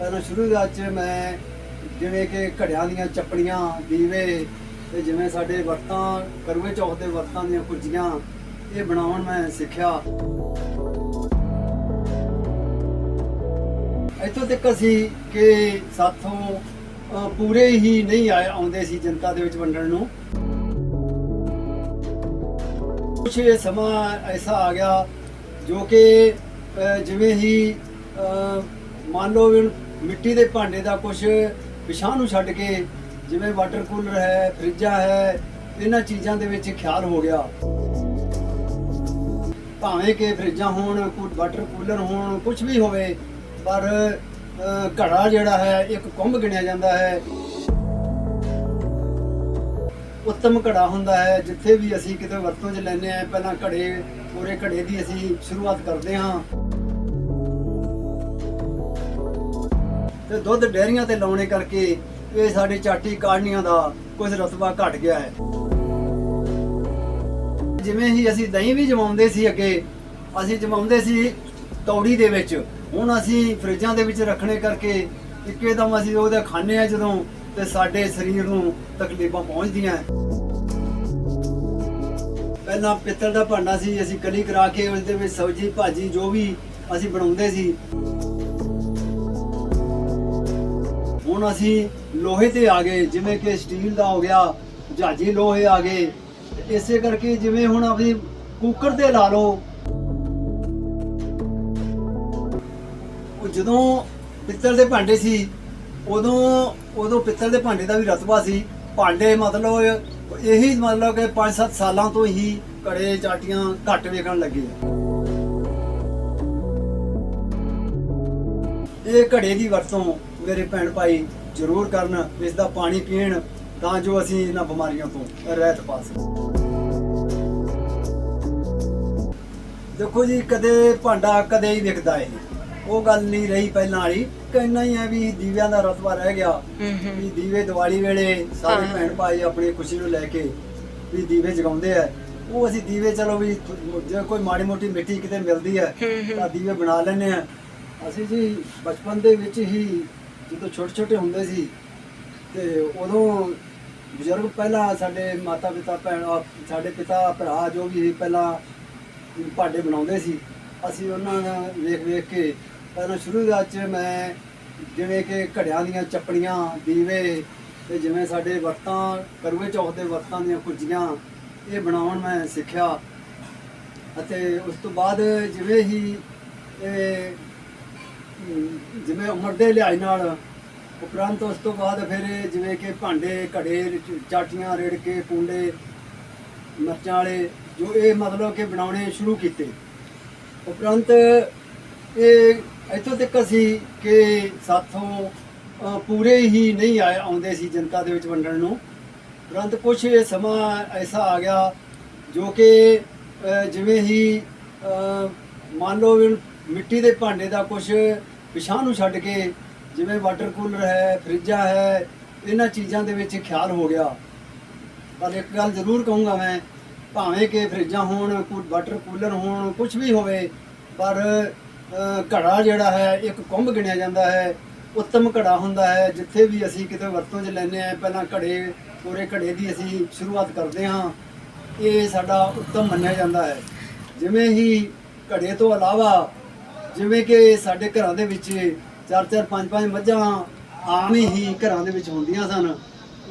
ਪਹਿਲਾਂ ਸ਼ੁਰੂਆਤ 'ਚ ਮੈਂ ਜਿਵੇਂ ਕਿ ਘੜਿਆਂ ਦੀਆਂ ਚੱਪੜੀਆਂ ਦੀਵੇ ਤੇ ਜਿਵੇਂ ਸਾਡੇ ਵਰਤਾਂ ਕਰੂਏ ਚੌਥ ਦੇ ਵਰਤਾਂ ਦੀਆਂ ਕੁੱਜੀਆਂ ਇਹ ਬਣਾਉਣ ਮੈਂ ਸਿੱਖਿਆ। ਇੱਥੋਂ ਤੱਕ ਅਸੀਂ ਕਿ ਸਾਥੋਂ ਪੂਰੇ ਹੀ ਨਹੀਂ ਆਏ ਆਉਂਦੇ ਸੀ ਜਨਤਾ ਦੇ ਵਿੱਚ ਵੰਡਣ ਨੂੰ। ਕੁਛ ਇਹ ਸਮਾਂ ਐਸਾ ਆ ਗਿਆ ਜੋ ਕਿ ਜਿਵੇਂ ਹੀ ਅ, ਮੰਨ ਲਓ ਮਿੱਟੀ ਦੇ ਭਾਂਡੇ ਦਾ ਕੁਝ ਪਿਛਾਂ ਨੂੰ ਛੱਡ ਕੇ ਜਿਵੇਂ ਵਾਟਰ ਕੂਲਰ ਹੈ ਫਰਿੱਜਾਂ ਹੈ, ਇਹਨਾਂ ਚੀਜ਼ਾਂ ਦੇ ਵਿੱਚ ਖਿਆਲ ਹੋ ਗਿਆ। ਭਾਵੇਂ ਕਿ ਫਰਿੱਜਾਂ ਹੋਣ ਕੋਈ ਵਾਟਰ ਕੂਲਰ ਹੋਣ ਕੁਝ ਵੀ ਹੋਵੇ, ਪਰ ਘੜਾ ਜਿਹੜਾ ਹੈ, ਇੱਕ ਕੁੰਭ ਗਿਣਿਆ ਜਾਂਦਾ ਹੈ। ਉੱਤਮ ਘੜਾ ਹੁੰਦਾ ਹੈ, ਜਿੱਥੇ ਵੀ ਅਸੀਂ ਕਿਤੇ ਵਰਤੋਂ 'ਚ ਲੈਂਦੇ ਆ ਪਹਿਲਾਂ ਘੜੇ, ਪੂਰੇ ਘੜੇ ਦੀ ਅਸੀਂ ਸ਼ੁਰੂਆਤ ਕਰਦੇ ਹਾਂ। ਤੇ ਦੁੱਧ ਡੈਰੀਆਂ ਤੇ ਲਾਉਣੇ ਕਰਕੇ ਇਹ ਸਾਡੇ ਚਾਟੀ ਕਾੜਨੀਆਂ ਦਾ ਕੁਝ ਰਤਬਾ ਘਟ ਗਿਆ ਹੈ। ਜਿਵੇਂ ਹੀ ਅਸੀਂ ਦਹੀਂ ਵੀ ਜਮਾਉਂਦੇ ਸੀ ਅੱਗੇ, ਅਸੀਂ ਜਮਾਉਂਦੇ ਸੀ ਤੌੜੀ ਦੇ ਵਿੱਚ। ਹੁਣ ਅਸੀਂ ਫਰਿੱਜਾਂ ਦੇ ਵਿੱਚ ਰੱਖਣੇ ਕਰਕੇ ਇੱਕੇਦਮ ਅਸੀਂ ਉਹਦਾ ਖਾਣੇ ਆ ਜਦੋਂ ਤੇ ਸਾਡੇ ਸਰੀਰ ਨੂੰ ਤਕਲੀਫਾਂ ਪਹੁੰਚਦੀਆਂ ਪਹਿਲਾਂ ਪਿੱਤਲ ਦਾ ਭਾਂਡਾ ਸੀ, ਅਸੀਂ ਕਲੀ ਕਰਾ ਕੇ ਉਸ ਦੇ ਵਿੱਚ ਸਬਜ਼ੀ, ਭਾਜੀ ਜੋ ਵੀ ਅਸੀਂ ਬਣਾਉਂਦੇ ਸੀ ਹੁਣ ਅਸੀਂ ਲੋਹੇ ਤੇ ਆ ਗਏ, ਜਿਵੇਂ ਕਿ ਸਟੀਲ ਦਾ ਹੋ ਗਿਆ, ਜਹਾਜੀ ਲੋਹੇ ਆ ਗਏ। ਇਸੇ ਕਰਕੇ ਜਿਵੇਂ ਹੁਣ ਅਸੀਂ ਕੁੱਕਰ ਤੇ ਲਾ ਲਓ। ਉਹ ਜਦੋਂ ਪਿੱਤਲ ਦੇ ਭਾਂਡੇ ਸੀ, ਉਦੋਂ ਉਦੋਂ ਪਿੱਤਲ ਦੇ ਭਾਂਡੇ ਦਾ ਵੀ ਰਤਬਾ ਸੀ। ਭਾਂਡੇ ਮਤਲਬ ਇਹੀ ਮਤਲਬ ਕਿ 5-7 ਸਾਲਾਂ ਤੋਂ ਹੀ ਘੜੇ ਚਾਟੀਆਂ ਘੱਟ ਵੇਖਣ ਲੱਗੇ। ਇਹ ਘੜੇ ਦੀ ਵਰਤੋਂ ਮੇਰੇ ਭੈਣ ਭਾਈ ਜ਼ਰੂਰ ਕਰਨ ਇਸ ਦਾ ਪਾਣੀ ਪੀਣ ਤਾਂ ਜੋ ਅਸੀਂ ਇਹਨਾਂ ਬਿਮਾਰੀਆਂ ਤੋਂ ਰਹਿਤ ਪਾ ਸਕੀਏ। ਦੇਖੋ ਜੀ ਕਦੇ ਭਾਂਡਾ ਕਦੇ ਹੀ ਵਿਕਦਾ ਹੈ ਉਹ ਗੱਲ ਨਹੀਂ ਰਹੀ ਪਹਿਲਾਂ ਵਾਲੀ ਕਹਿਣਾ ਹੀ ਹੈ ਵੀ ਦੀਵਿਆਂ ਦਾ ਰਤਬਾ ਰਹਿ ਗਿਆ। ਵੀ ਦੀਵੇ ਦੀਵਾਲੀ ਵੇਲੇ ਸਾਰੇ। ਭੈਣ ਭਾਈ ਆਪਣੀ ਖੁਸ਼ੀ ਨੂੰ ਲੈ ਕੇ ਵੀ ਦੀਵੇ ਜਗਾਉਂਦੇ ਆ। ਉਹ ਅਸੀਂ ਦੀਵੇ ਚਲੋ ਵੀ ਜੇ ਕੋਈ ਮਾੜੀ ਮੋਟੀ ਮਿੱਟੀ ਕਿਤੇ ਮਿਲਦੀ ਹੈ। ਤਾਂ ਦੀਵੇ ਬਣਾ ਲੈਂਦੇ ਆ। ਅਸੀਂ ਜੀ ਬਚਪਨ ਦੇ ਵਿੱਚ ਹੀ ਜਦੋਂ ਛੋਟੇ ਛੋਟੇ ਹੁੰਦੇ ਸੀ, ਤੇ ਉਦੋਂ ਬਜ਼ੁਰਗ ਪਹਿਲਾਂ ਸਾਡੇ ਮਾਤਾ ਪਿਤਾ ਭੈਣ ਸਾਡੇ ਪਿਤਾ, ਭਰਾ ਜੋ ਵੀ ਸੀ, ਪਹਿਲਾਂ ਭਾਂਡੇ ਬਣਾਉਂਦੇ ਸੀ। ਅਸੀਂ ਉਹਨਾਂ ਦਾ ਵੇਖ ਵੇਖ ਕੇ ਪਹਿਲਾਂ ਸ਼ੁਰੂਆਤ 'ਚ ਮੈਂ ਜਿਵੇਂ ਕਿ ਘੜਿਆਂ ਦੀਆਂ ਚੱਪੜੀਆਂ, ਦੀਵੇ ਤੇ ਜਿਵੇਂ ਸਾਡੇ ਵਰਤਾਂ, ਕਰੂਏ ਚੌਥ ਦੇ ਵਰਤਾਂ ਦੀਆਂ ਕੁੱਜੀਆਂ ਇਹ ਬਣਾਉਣ ਮੈਂ ਸਿੱਖਿਆ। ਅਤੇ ਉਸ ਤੋਂ ਬਾਅਦ ਜਿਵੇਂ ਹੀ ਇਹ ਜਿਵੇਂ ਉਮਰ ਦੇ ਲਿਹਾਜ਼ ਨਾਲ ਉਪਰੰਤ ਉਸ ਤੋਂ ਬਾਅਦ ਫਿਰ ਇਹ ਜਿਵੇਂ ਕਿ ਭਾਂਡੇ, ਘੜੇ ਚਾਟੀਆਂ ਰੇੜ ਕੇ ਕੁੰਡੇ ਮਿਰਚਾਂ ਵਾਲੇ ਜੋ ਇਹ ਮਤਲਬ ਕਿ ਬਣਾਉਣੇ ਸ਼ੁਰੂ ਕੀਤੇ। ਉਪਰੰਤ ਇਹ ਇੱਥੋਂ ਤੱਕ ਅਸੀਂ ਕਿ ਸਾਥੋਂ ਪੂਰੇ ਹੀ ਨਹੀਂ ਆਏ, ਆਉਂਦੇ ਸੀ ਜਨਤਾ ਦੇ ਵਿੱਚ ਵੰਡਣ ਨੂੰ। ਉਪਰੰਤ ਕੁਝ ਸਮਾਂ ਐਸਾ ਆ ਗਿਆ ਜੋ ਕਿ ਜਿਵੇਂ ਹੀ ਮੰਨ ਲਓ ਵੀ ਮਿੱਟੀ ਦੇ ਭਾਂਡੇ ਦਾ ਕੁਝ ਪਿਛਾਂ ਨੂੰ ਛੱਡ ਕੇ ਜਿਵੇਂ ਵਾਟਰ ਕੂਲਰ ਹੈ ਫਰਿੱਜਾਂ ਹੈ, ਇਹਨਾਂ ਚੀਜ਼ਾਂ ਦੇ ਵਿੱਚ ਖਿਆਲ ਹੋ ਗਿਆ। ਪਰ ਇੱਕ ਗੱਲ ਜ਼ਰੂਰ ਕਹੂੰਗਾ ਮੈਂ, ਭਾਵੇਂ ਕਿ ਫਰਿੱਜਾਂ ਹੋਣ ਕੋਈ ਵਾਟਰ ਕੂਲਰ ਹੋਣ ਕੁਝ ਵੀ ਹੋਵੇ, ਪਰ ਘੜਾ ਜਿਹੜਾ ਹੈ, ਇੱਕ ਕੁੰਭ ਗਿਣਿਆ ਜਾਂਦਾ ਹੈ। ਉੱਤਮ ਘੜਾ ਹੁੰਦਾ ਹੈ, ਜਿੱਥੇ ਵੀ ਅਸੀਂ ਕਿਤੇ ਵਰਤੋਂ 'ਚ ਲੈਂਦੇ ਆ ਪਹਿਲਾਂ ਘੜੇ, ਪੂਰੇ ਘੜੇ ਦੀ ਅਸੀਂ ਸ਼ੁਰੂਆਤ ਕਰਦੇ ਹਾਂ। ਇਹ ਸਾਡਾ ਉੱਤਮ ਮੰਨਿਆ ਜਾਂਦਾ ਹੈ। ਜਿਵੇਂ ਹੀ ਘੜੇ ਤੋਂ ਇਲਾਵਾ ਜਿਵੇਂ ਕਿ ਸਾਡੇ ਘਰਾਂ ਦੇ ਵਿੱਚ ਚਾਰ ਚਾਰ, ਪੰਜ ਪੰਜ ਮੱਝਾਂ ਆਮ ਹੀ ਘਰਾਂ ਦੇ ਵਿੱਚ ਹੁੰਦੀਆਂ ਸਨ।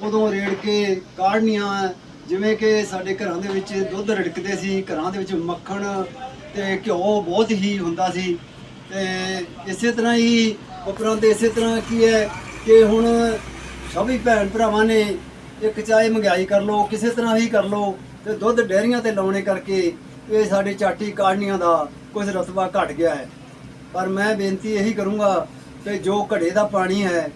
ਉਦੋਂ ਰੇੜ ਕੇ ਕਾੜਨੀਆਂ, ਜਿਵੇਂ ਕਿ ਸਾਡੇ ਘਰਾਂ ਦੇ ਵਿੱਚ ਦੁੱਧ ਰਿੜਕਦੇ ਸੀ, ਘਰਾਂ ਦੇ ਵਿੱਚ ਮੱਖਣ ਤੇ ਘਿਓ ਬਹੁਤ ਹੀ ਹੁੰਦਾ ਸੀ। ਤੇ ਇਸੇ ਤਰ੍ਹਾਂ ਹੀ ਉਪਰੰਤ ਇਸੇ ਤਰ੍ਹਾਂ ਕੀ ਹੈ ਕਿ ਹੁਣ ਸਭੀ ਭੈਣ ਭਰਾਵਾਂ ਨੇ ਇੱਕ ਚਾਹੇ ਮਹਿੰਗਾਈ ਕਰ ਲਓ, ਕਿਸੇ ਤਰ੍ਹਾਂ ਹੀ ਕਰ ਲਓ ਤੇ ਦੁੱਧ ਡੈਰੀਆਂ ਤੇ ਲਾਉਣੇ ਕਰਕੇ ਇਹ ਸਾਡੇ ਚਾਟੀ ਕਾੜਨੀਆਂ ਦਾ ਕੁਝ ਰਤਬਾ ਘਟ ਗਿਆ ਹੈ। ਪਰ ਮੈਂ ਬੇਨਤੀ ਇਹੀ ਕਰੂੰਗਾ ਕਿ ਜੋ ਘੜੇ ਦਾ ਪਾਣੀ ਹੈ,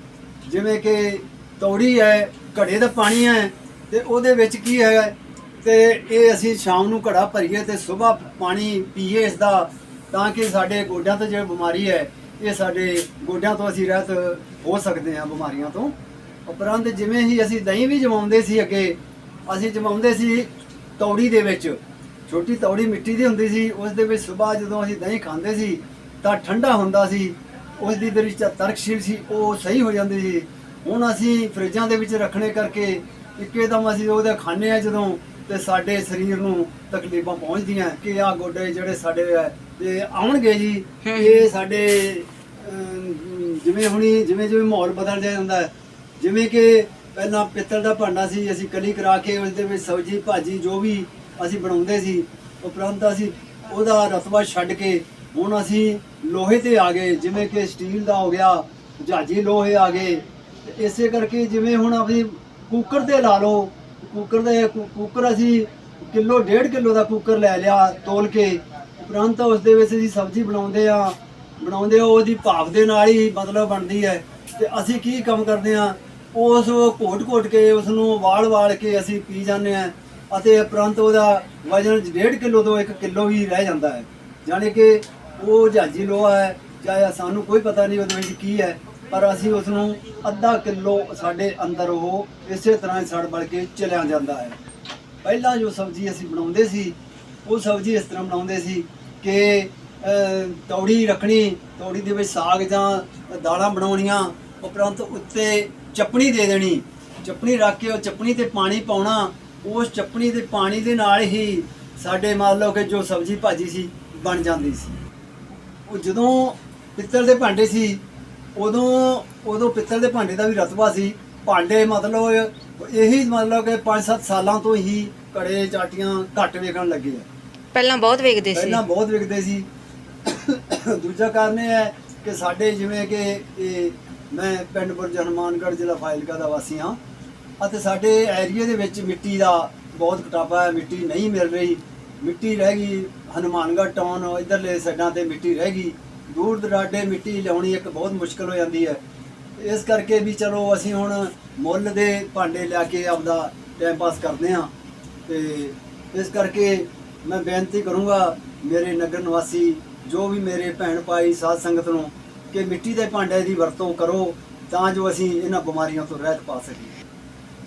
ਜਿਵੇਂ ਕਿ ਤੌੜੀ ਹੈ, ਘੜੇ ਦਾ ਪਾਣੀ ਹੈ, ਤੇ ਉਹਦੇ ਵਿੱਚ ਕੀ ਹੈ ਤੇ ਇਹ ਅਸੀਂ ਸ਼ਾਮ ਨੂੰ ਘੜਾ ਭਰੀਏ ਤੇ ਸਵੇਰ ਪਾਣੀ ਪੀਏ ਇਸ ਦਾ ਤਾਂ ਕਿ ਸਾਡੇ ਗੋਡਿਆਂ ਤੋਂ ਜਿਹੜੀ ਬਿਮਾਰੀ ਹੈ, ਇਹ ਸਾਡੇ ਗੋਡਿਆਂ ਤੋਂ ਅਸੀਂ ਰਹਿਤ ਹੋ ਸਕਦੇ ਹਾਂ ਬਿਮਾਰੀਆਂ ਤੋਂ। ਉਪਰੰਤ ਜਿਵੇਂ ਹੀ ਅਸੀਂ ਦਹੀਂ ਵੀ ਜਮਾਉਂਦੇ ਸੀ ਅੱਗੇ, ਅਸੀਂ ਜਮਾਉਂਦੇ ਸੀ ਤੌੜੀ ਦੇ ਵਿੱਚ। ਛੋਟੀ ਤੌੜੀ ਮਿੱਟੀ ਦੀ ਹੁੰਦੀ ਸੀ, ਉਸ ਦੇ ਵਿੱਚ ਸਵੇਰ ਜਦੋਂ ਅਸੀਂ ਦਹੀਂ ਖਾਂਦੇ ਸੀ ਤਾਂ ਠੰਡਾ ਹੁੰਦਾ ਸੀ ਉਸ ਦੀ ਜਿਹੜੀ ਤਰਕਸ਼ੀਲ ਸੀ ਉਹ ਸਹੀ ਹੋ ਜਾਂਦੀ ਸੀ। ਹੁਣ ਅਸੀਂ ਫਰਿੱਜਾਂ ਦੇ ਵਿੱਚ ਰੱਖਣੇ ਕਰਕੇ ਇੱਕੇਦਮ ਅਸੀਂ ਉਹਦੇ ਖਾਣੇ ਆ ਜਦੋਂ ਤੇ ਸਾਡੇ ਸਰੀਰ ਨੂੰ ਤਕਲੀਫਾਂ ਪਹੁੰਚਦੀਆਂ ਕਿ ਆ ਗੋਡੇ ਜਿਹੜੇ ਸਾਡੇ ਤੇ ਆਉਣਗੇ ਜੀ। ਇਹ ਸਾਡੇ ਜਿਵੇਂ ਹੁਣੀ ਜਿਵੇਂ ਜਿਵੇਂ ਮਾਹੌਲ ਬਦਲ ਜਾਂਦਾ ਜਿਵੇਂ ਕਿ ਪਹਿਲਾਂ ਪਿੱਤਲ ਦਾ ਭਾਂਡਾ ਸੀ ਅਸੀਂ ਕਲੀ ਕਰਾ ਕੇ ਉਸ ਦੇ ਵਿੱਚ ਸਬਜ਼ੀ ਭਾਜੀ ਜੋ ਵੀ ਅਸੀਂ ਬਣਾਉਂਦੇ ਸੀ ਉਪਰੰਤ ਅਸੀਂ ਉਹਦਾ ਰਤਬਾ ਛੱਡ ਕੇ ਹੁਣ ਅਸੀਂ ਲੋਹੇ ਤੇ ਆ ਗਏ, ਜਿਵੇਂ ਕਿ ਸਟੀਲ ਦਾ ਹੋ ਗਿਆ, ਜਹਾਜੀ ਲੋਹੇ ਆ ਗਏ। ਤੇ ਇਸੇ ਕਰਕੇ ਜਿਵੇਂ ਹੁਣ ਅਸੀਂ ਕੁੱਕਰ ਤੇ ਲਾ ਲਓ, ਕੁੱਕਰ ਦੇ ਕੁੱਕਰ ਅਸੀਂ ਕਿਲੋ, ਡੇਢ ਕਿਲੋ ਦਾ ਕੁੱਕਰ ਲੈ ਲਿਆ ਤੋਲ ਕੇ। ਉਪਰੰਤ ਉਸ ਦੇ ਵਿੱਚ ਅਸੀਂ ਸਬਜ਼ੀ ਬਣਾਉਂਦੇ ਆ ਬਣਾਉਂਦੇ ਆ, ਉਹਦੀ ਭਾਫ ਦੇ ਨਾਲ ਹੀ ਮਤਲਬ ਬਣਦੀ ਹੈ। ਤੇ ਅਸੀਂ ਕੀ ਕੰਮ ਕਰਦੇ ਆ, ਉਸ ਘੋਟ-ਘੋਟ ਕੇ ਉਸ ਨੂੰ ਵਾਲ-ਵਾਲ ਕੇ ਅਸੀਂ ਪੀ ਜਾਂਦੇ ਆ ਅਤੇ ਉਪਰੰਤ ਉਹਦਾ ਵਜਨ 1.5 ਕਿਲੋ ਤੋਂ 1 ਕਿਲੋ ਹੀ ਰਹਿ ਜਾਂਦਾ ਹੈ। ਜਾਣੀ ਕਿ ਉਹ ਜਹਾਜੀ ਲੋਹਾ ਹੈ ਚਾਹੇ ਸਾਨੂੰ ਕੋਈ ਪਤਾ ਨਹੀਂ ਉਹਦੇ ਵਿੱਚ ਕੀ ਹੈ, ਪਰ ਅਸੀਂ ਉਸ ਨੂੰ ਅੱਧਾ ਕਿਲੋ ਸਾਡੇ ਅੰਦਰ ਉਹ ਇਸੇ ਤਰ੍ਹਾਂ ਹੀ ਸੜ ਬਲ ਕੇ ਚਲਿਆ ਜਾਂਦਾ ਹੈ। ਪਹਿਲਾਂ ਜੋ ਸਬਜ਼ੀ ਅਸੀਂ ਬਣਾਉਂਦੇ ਸੀ, ਉਹ ਸਬਜ਼ੀ ਇਸ ਤਰ੍ਹਾਂ ਬਣਾਉਂਦੇ ਸੀ ਕਿ ਤੌੜੀ ਰੱਖਣੀ, ਤੌੜੀ ਦੇ ਵਿੱਚ ਸਾਗ ਜਾਂ ਦਾਲਾਂ ਬਣਾਉਣੀਆਂ, ਉਪਰੰਤ ਉੱਤੇ ਚਪਣੀ ਦੇ ਦੇਣੀ। ਚਪਣੀ ਰੱਖ ਕੇ ਉਹ ਚਪਣੀ ਤੇ ਪਾਣੀ ਪਾਉਣਾ, ਉਸ ਚਪਣੀ ਦੇ ਪਾਣੀ ਦੇ ਨਾਲ ਹੀ ਸਾਡੇ ਮੰਨ ਲਓ ਕਿ ਜੋ ਸਬਜ਼ੀ ਭਾਜੀ ਸੀ, ਬਣ ਜਾਂਦੀ ਸੀ। ਉਹ ਜਦੋਂ ਪਿੱਤਲ ਦੇ ਭਾਂਡੇ ਸੀ ਉਦੋਂ ਉਦੋਂ ਪਿੱਤਲ ਦੇ ਭਾਂਡੇ ਦਾ ਵੀ ਰਤਬਾ ਸੀ। ਭਾਂਡੇ ਮਤਲਬ ਇਹੀ ਮਤਲਬ ਕਿ 5-7 ਸਾਲਾਂ ਤੋਂ ਹੀ ਕੜੇ ਚਾਟੀਆਂ ਘੱਟ ਵੇਖਣ ਲੱਗੇ ਆ। ਪਹਿਲਾਂ ਬਹੁਤ ਵੇਖਦੇ ਸੀ। ਪਹਿਲਾਂ ਬਹੁਤ ਵਿਕਦੇ ਸੀ। ਦੂਜਾ ਕਾਰਨ ਇਹ ਹੈ ਕਿ ਸਾਡੇ ਜਿਵੇਂ ਕਿ ਇਹ ਮੈਂ ਪਿੰਡ ਬੁਰਜ ਹਨੂਮਾਨਗੜ੍ਹ ਜ਼ਿਲ੍ਹਾ ਫਾਜ਼ਿਲਕਾ ਦਾ ਵਾਸੀ ਹਾਂ। ਅਤੇ ਸਾਡੇ ਏਰੀਆ ਦੇ ਵਿੱਚ ਮਿੱਟੀ ਦਾ ਬਹੁਤ ਘਟਾਪਾ ਹੈ ਮਿੱਟੀ ਨਹੀਂ ਮਿਲ ਰਹੀ। ਮਿੱਟੀ ਰਹਿ ਗਈ, ਹਨੂਮਾਨਗੜ੍ਹ ਟਾਊਨ ਇਧਰਲੇ ਸਾਈਡਾਂ ਤੇ ਮਿੱਟੀ ਰਹਿ ਗਈ। ਦੂਰ ਦਰਾਡੇ ਮਿੱਟੀ ਲਿਆਉਣੀ ਇੱਕ ਬਹੁਤ ਮੁਸ਼ਕਲ ਹੋ ਜਾਂਦੀ ਹੈ। ਇਸ ਕਰਕੇ ਵੀ ਚਲੋ ਅਸੀਂ ਹੁਣ ਮੁੱਲ ਦੇ ਭਾਂਡੇ ਲਿਆ ਕੇ ਆਪਦਾ ਟਾਈਮ ਪਾਸ ਕਰਦੇ ਹਾਂ। ਤੇ ਇਸ ਕਰਕੇ ਮੈਂ ਬੇਨਤੀ ਕਰੂੰਗਾ ਮੇਰੇ ਨਗਰ ਨਿਵਾਸੀ, ਜੋ ਵੀ ਮੇਰੇ ਭੈਣ ਭਾਈ, ਸਾਧ ਸੰਗਤ ਨੂੰ ਕਿ ਮਿੱਟੀ ਦੇ ਭਾਂਡੇ ਦੀ ਵਰਤੋਂ ਕਰੋ ਤਾਂ ਜੋ ਅਸੀਂ ਇਹਨਾਂ ਬਿਮਾਰੀਆਂ ਤੋਂ ਰਹਿਤ ਪਾ ਸਕੀਏ।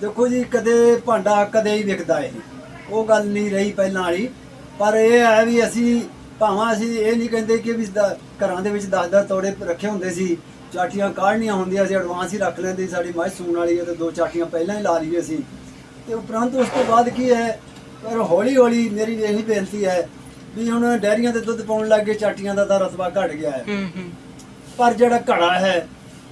ਦੇਖੋ ਜੀ, ਕਦੇ ਭਾਂਡਾ ਕਦੇ ਹੀ ਵਿਕਦਾ ਇਹ। ਉਹ ਗੱਲ ਨਹੀਂ ਰਹੀ ਪਹਿਲਾਂ ਵਾਲੀ। ਪਰ ਇਹ ਹੈ ਵੀ ਅਸੀਂ ਭਾਵੇਂ ਅਸੀਂ ਇਹ ਨਹੀਂ ਕਹਿੰਦੇ ਕਿ ਵੀ ਦ- ਘਰਾਂ ਦੇ ਵਿੱਚ 10-10 ਤੋੜੇ ਰੱਖੇ ਹੁੰਦੇ ਸੀ। ਚਾਟੀਆਂ ਕਾਢਣੀਆਂ ਹੁੰਦੀਆਂ ਸੀ ਐਡਵਾਂਸ ਹੀ ਰੱਖ ਲੈਂਦੇ ਸਾਡੀ ਮੱਝ ਸੂਣ ਵਾਲੀ ਹੈ ਤੇ ਦੋ ਚਾਟੀਆਂ ਪਹਿਲਾਂ ਹੀ ਲਾ ਲਈਏ ਸੀ। ਤੇ ਉਪਰੰਤ ਉਸ ਤੋਂ ਬਾਅਦ ਕੀ ਹੈ ਪਰ ਹੌਲੀ ਹੌਲੀ ਮੇਰੀ ਇਹੀ ਬੇਨਤੀ ਹੈ ਵੀ ਹੁਣ ਡੈਰੀਆਂ ਦੇ ਦੁੱਧ ਪਾਉਣ ਲੱਗੇ ਚਾਟੀਆਂ ਦਾ ਤਾਂ ਰਤਬਾ ਘਟ ਗਿਆ ਹੂੰ। ਪਰ ਜਿਹੜਾ ਘੜਾ ਹੈ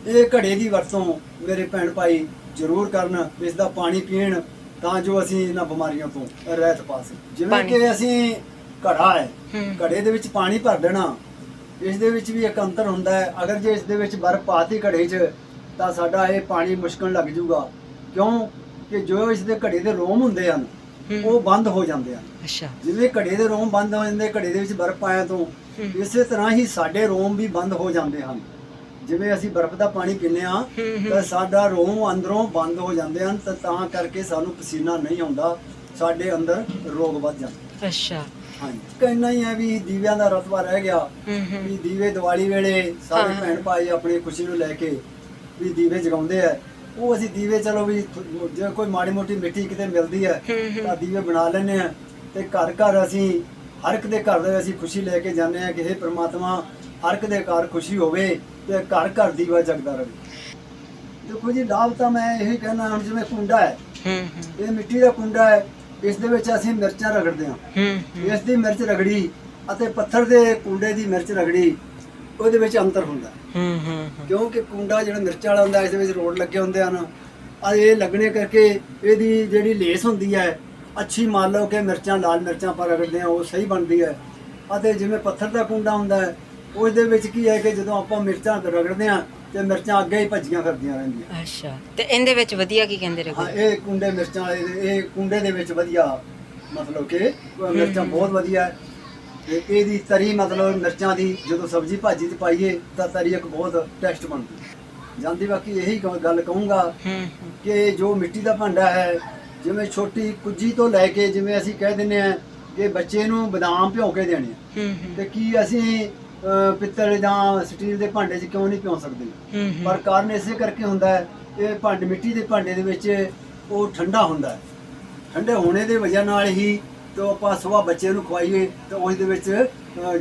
ਇਹ ਘੜੇ ਦੀ ਵਰਤੋਂ ਮੇਰੇ ਭੈਣ ਭਾਈ ਜ਼ਰੂਰ ਕਰਨ ਇਸ ਦਾ ਪਾਣੀ ਪੀਣ ਤਾਂ ਜੋ ਅਸੀਂ ਇਹਨਾਂ ਬਿਮਾਰੀਆਂ ਤੋਂ ਰਹਿਤ ਪਾ ਸਕੀਏ ਜਿਵੇਂ ਪਾਣੀ। ਕਿ ਅਸੀਂ ਘੜਾ ਹੈ ਹੂੰ। ਘੜੇ ਦੇ ਵਿੱਚ ਪਾਣੀ ਭਰ ਦੇਣਾ ਇਸ ਦੇ ਵਿੱਚ ਵੀ ਇੱਕ ਅੰਤਰ ਹੁੰਦਾ ਹੈ ਅਗਰ ਜੇ ਇਸ ਦੇ ਵਿੱਚ ਬਰਫ਼ ਪਾਤੀ ਘੜੇ 'ਚ ਤਾਂ ਸਾਡਾ ਇਹ ਪਾਣੀ ਮੁਸ਼ਕਲ ਲੱਗ ਜੂਗਾ ਕਿਉਂ ਕਿ ਜੋ ਇਸ ਦੇ ਘੜੇ ਦੇ ਰੋਮ ਹੁੰਦੇ ਹਨ ਹੂੰ। ਉਹ ਬੰਦ ਹੋ ਜਾਂਦੇ ਹਨ ਅੱਛਾ ਜਿਵੇਂ ਘੜੇ ਦੇ ਰੋਮ ਬੰਦ ਹੋ ਜਾਂਦੇ ਘੜੇ ਦੇ ਵਿੱਚ ਬਰਫ਼ ਪਾਇਆ ਤੋਂ ਹੂੰ। ਇਸੇ ਤਰ੍ਹਾਂ ਹੀ ਸਾਡੇ ਰੋਮ ਵੀ ਬੰਦ ਹੋ ਜਾਂਦੇ ਹਨ ਜਿਵੇਂ ਅਸੀਂ ਬਰਫ਼ ਦਾ ਪਾਣੀ ਪੀਂਦੇ ਹਾਂ ਹੂੰ, ਹੂੰ। ਤਾਂ ਸਾਡਾ ਰੋਮ ਅੰਦਰੋਂ ਬੰਦ ਹੋ ਜਾਂਦੇ ਹਨ ਤਾਂ ਤਾਂ ਕਰਕੇ ਸਾਨੂੰ ਪਸੀਨਾ ਨਹੀਂ ਆਉਂਦਾ ਸਾਡੇ ਅੰਦਰ ਰੋਗ ਵੱਧ ਜਾਂਦੇ ਅੱਛਾ ਹਾਂਜੀ ਕਹਿਣਾ ਹੀ ਹੈ ਵੀ ਦੀਵਿਆਂ ਦਾ ਰਤਬਾ ਰਹਿ ਗਿਆ ਹੂੰ ਹੂੰ ਵੀ ਦੀਵੇ ਦੀਵਾਲੀ ਵੇਲੇ ਸਾਰੇ ਹਾਂ। ਭੈਣ ਭਾਈ ਆਪਣੀ ਖੁਸ਼ੀ ਨੂੰ ਲੈ ਕੇ ਵੀ ਦੀਵੇ ਜਗਾਉਂਦੇ ਆ ਉਹ ਅਸੀਂ ਦੀਵੇ ਚਲੋ ਵੀ ਜੇ ਕੋਈ ਮਾੜੀ ਮੋਟੀ ਮਿੱਟੀ ਕਿਤੇ ਮਿਲਦੀ ਹੈ ਹੂੰ, ਹੂੰ। ਤਾਂ ਦੀਵੇ ਬਣਾ ਲੈਂਦੇ ਆ ਤੇ ਘਰ ਘਰ ਅਸੀਂ ਹਰ ਇੱਕ ਦੇ ਘਰ ਦੇ ਅਸੀਂ ਖੁਸ਼ੀ ਲੈ ਕੇ ਜਾਂਦੇ ਆ ਕਿ हे ਪ੍ਰਮਾਤਮਾ ਹਰ ਇੱਕ ਦੇ ਘਰ ਖੁਸ਼ੀ ਹੋਵੇ ਤੇ ਘਰ ਘਰ ਦੀਵਾ ਜਗਦਾ ਰਹੇ। ਦੇਖੋ ਜੀ ਲਾਭ ਤਾਂ ਮੈਂ ਇਹੀ ਕਹਿਣਾ ਹੁਣ ਜਿਵੇਂ ਕੁੰਡਾ ਹੈ ਹੂੰ ਹੂੰ ਇਹ ਮਿੱਟੀ ਦਾ ਕੁੰਡਾ ਹੈ ਇਸ ਦੇ ਵਿੱਚ ਅਸੀਂ ਮਿਰਚਾਂ ਰਗੜਦੇ ਹਾਂ। ਹੂੰ ਇਸ ਦੀ ਮਿਰਚ ਰਗੜੀ ਅਤੇ ਪੱਥਰ ਦੇ ਕੁੰਡੇ ਦੀ ਮਿਰਚ ਰਗੜੀ ਉਹਦੇ ਵਿੱਚ ਅੰਤਰ ਹੁੰਦਾ ਹੈ। ਹੂੰ ਹੂੰ ਕਿਉਂਕਿ ਕੁੰਡਾ ਜਿਹੜਾ ਮਿਰਚ ਵਾਲਾ ਹੁੰਦਾ ਇਸ ਦੇ ਵਿੱਚ ਰੋਡ ਲੱਗੇ ਹੁੰਦੇ ਹਨ। ਆ ਇਹ ਲੱਗਣੇ ਕਰਕੇ ਇਹਦੀ ਜਿਹੜੀ ਲੇਸ ਹੁੰਦੀ ਹੈ ਅੱਛੀ ਮੰਨ ਲਓ ਕਿ ਮਿਰਚਾਂ ਲਾਲ ਮਿਰਚਾਂ ਆਪਾਂ ਰਗੜਦੇ ਆ ਉਹ ਸਹੀ ਬਣਦੀ ਹੈ। ਅਤੇ ਜਿਵੇਂ ਪੱਥਰ ਦਾ ਕੁੰਡਾ ਹੁੰਦਾ ਹੈ ਉਸ ਦੇ ਵਿੱਚ ਕੀ ਹੈ ਕਿ ਜਦੋਂ ਆਪਾਂ ਮਿਰਚਾਂ ਰਗੜਦੇ ਆ ਤੇ ਮਿਰਚਾਂ ਅੱਗੇ ਹੀ ਭੱਜੀਆਂ ਫਿਰਦੀਆਂ ਰਹਿੰਦੀਆਂ। ਅੱਛਾ। ਤੇ ਇਹਦੇ ਵਿੱਚ ਵਧੀਆ ਕੀ ਕਹਿੰਦੇ ਹਾਂ ਰਹੇ ਇਹ ਕੁੰਡੇ ਮਿਰਚਾਂ ਵਾਲੇ ਇਹ ਕੁੰਡੇ ਦੇ ਵਿੱਚ ਵਧੀਆ ਮਤਲਬ ਕਿ ਮਿਰਚਾਂ ਬਹੁਤ ਵਧੀਆ ਹੈ। ਤੇ ਇਹਦੀ ਤਰੀ ਮਤਲਬ ਮਿਰਚਾਂ ਦੀ ਜਦੋਂ ਸਬਜ਼ੀ ਭਾਜੀ ਤੇ ਪਾਈਏ ਤਾਂ ਤਰੀ ਇੱਕ ਬਹੁਤ ਟੇਸਟ ਬਣਦੀ ਹੈ। ਜਾਂਦੀ ਬਾਕੀ ਇਹੀ ਗੱਲ ਕਹੂੰਗਾ ਹੂੰ ਹੂੰ। ਕਿ ਜੋ ਮਿੱਟੀ ਦਾ ਭਾਂਡਾ ਹੈ ਜਿਵੇਂ ਛੋਟੀ ਕੁੱਜੀ ਤੋਂ ਲੈ ਕੇ ਜਿਵੇਂ ਅਸੀਂ ਕਹਿ ਦਿੰਦੇ ਆ ਕਿ ਬੱਚੇ ਨੂੰ ਬਦਾਮ ਭਿਓ ਕੇ ਦੇਣੇ। ਹੂੰ ਹੂੰ। ਤੇ ਕੀ ਅਸੀਂ ਪਿੱਤਲ ਜਾਂ ਸਟੀਲ ਦੇ ਭਾਂਡੇ 'ਚ ਕਿਉਂ ਨਹੀਂ ਭਿਓ ਸਕਦੇ? ਪਰ ਕਾਰਨ ਇਸੇ ਕਰਕੇ ਹੁੰਦਾ ਹੈ ਇਹ ਭਾਂਡੇ ਮਿੱਟੀ ਦੇ ਭਾਂਡੇ ਦੇ ਵਿੱਚ ਉਹ ਠੰਡਾ ਹੁੰਦਾ ਹੈ। ਠੰਡੇ ਹੋਣੇ ਦੇ ਵਜ੍ਹਾ ਨਾਲ ਹੀ ਤੇ ਆਪਾਂ ਸਵੇਰ ਬੱਚੇ ਨੂੰ ਖਵਾਈਏ ਤੇ ਉਸ ਦੇ ਵਿੱਚ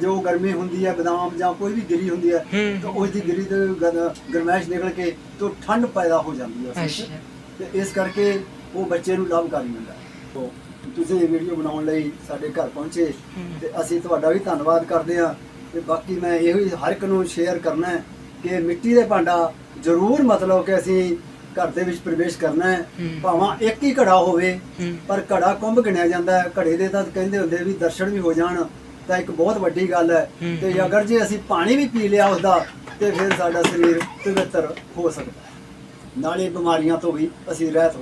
ਜੋ ਗਰਮੀ ਹੁੰਦੀ ਹੈ ਬਦਾਮ ਜਾਂ ਕੋਈ ਵੀ ਗਿਰੀ ਹੁੰਦੀ ਹੈ। ਤੇ ਉਸ ਦੀ ਗਿਰੀ ਤੇ ਗਰ- ਗਰਮੈਸ਼ ਨਿਕਲ ਕੇ ਤੋਂ ਠੰਡ ਪੈਦਾ ਹੋ ਜਾਂਦੀ ਹੈ। ਤੇ ਇਸ ਕਰਕੇ ਉਹ ਬੱਚੇ ਨੂੰ ਲਾਭਕਾਰੀ ਹੁੰਦਾ ਤੋ ਤੁਸੀਂ ਇਹ ਵੀਡੀਓ ਬਣਾਉਣ ਲਈ ਸਾਡੇ ਘਰ ਪਹੁੰਚੇ ਤੇ ਅਸੀਂ ਤੁਹਾਡਾ ਵੀ ਧੰਨਵਾਦ ਕਰਦੇ ਹਾਂ। ਤੇ ਬਾਕੀ ਮੈਂ ਇਹੋ ਹੀ ਹਰ ਇੱਕ ਨੂੰ ਸ਼ੇਅਰ ਕਰਨਾ ਹੈ ਕਿ ਮਿੱਟੀ ਦੇ ਭਾਂਡਾ ਜ਼ਰੂਰ ਮਤਲਬ ਕਿ ਅਸੀਂ ਘਰ ਦੇ ਵਿੱਚ ਪ੍ਰਵੇਸ਼ ਕਰਨਾ ਹੈ। ਭਾਵੇਂ ਇੱਕ ਹੀ ਘੜਾ ਹੋਵੇ। ਪਰ ਘੜਾ ਕੁੰਭ ਗਿਣਿਆ ਜਾਂਦਾ ਹੈ ਘੜੇ ਦੇ ਤਾਂ ਕਹਿੰਦੇ ਹੁੰਦੇ ਵੀ ਦਰਸ਼ਨ ਵੀ ਹੋ ਜਾਣ ਤਾਂ ਇੱਕ ਬਹੁਤ ਵੱਡੀ ਗੱਲ ਹੈ ਹੂੰ। ਤੇ ਅਗਰ ਜੇ ਅਸੀਂ ਪਾਣੀ ਵੀ ਪੀ ਲਿਆ ਉਸਦਾ ਤੇ ਫਿਰ ਸਾਡਾ ਸਰੀਰ ਪਵਿੱਤਰ ਹੋ ਸਕਦਾ ਹੈ ਨਾਲੇ ਬਿਮਾਰੀਆਂ ਤੋਂ ਵੀ ਅਸੀਂ ਰਹਿਤ ਹੋ